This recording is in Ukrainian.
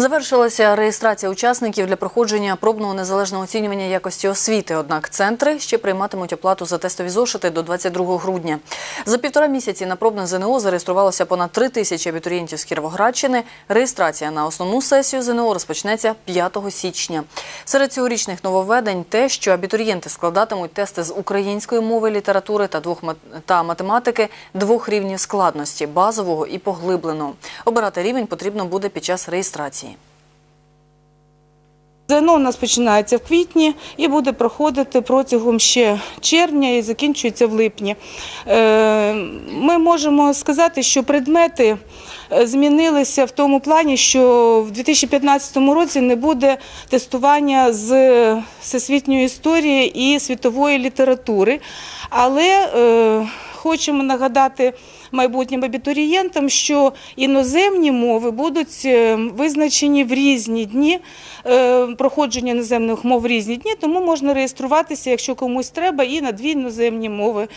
Завершилася реєстрація учасників для проходження пробного незалежного оцінювання якості освіти. Однак центри ще прийматимуть оплату за тестові зошити до 22 грудня. За півтора місяці на пробне ЗНО зареєструвалося понад три тисячі абітурієнтів з Кіровоградщини. Реєстрація на основну сесію ЗНО розпочнеться 5 січня. Серед цьогорічних нововведень те, що абітурієнти складатимуть тести з української мови, літератури та двох та математики двох рівнів складності базового і поглибленого. Обирати рівень потрібно буде під час реєстрації. ЗНО у нас починається в квітні і буде проходити протягом ще червня і закінчується в липні. Е, Ми можемо сказати, що предмети е, змінилися в тому плані, що в 2015 році не буде тестування з всесвітньої історії і світової літератури. Але е, хочемо нагадати майбутнім абітурієнтам, що іноземні мови будуть е, визначені в різні дні, е, проходження іноземних мов в різні дні, тому можна реєструватися, якщо комусь треба, і на дві іноземні мови.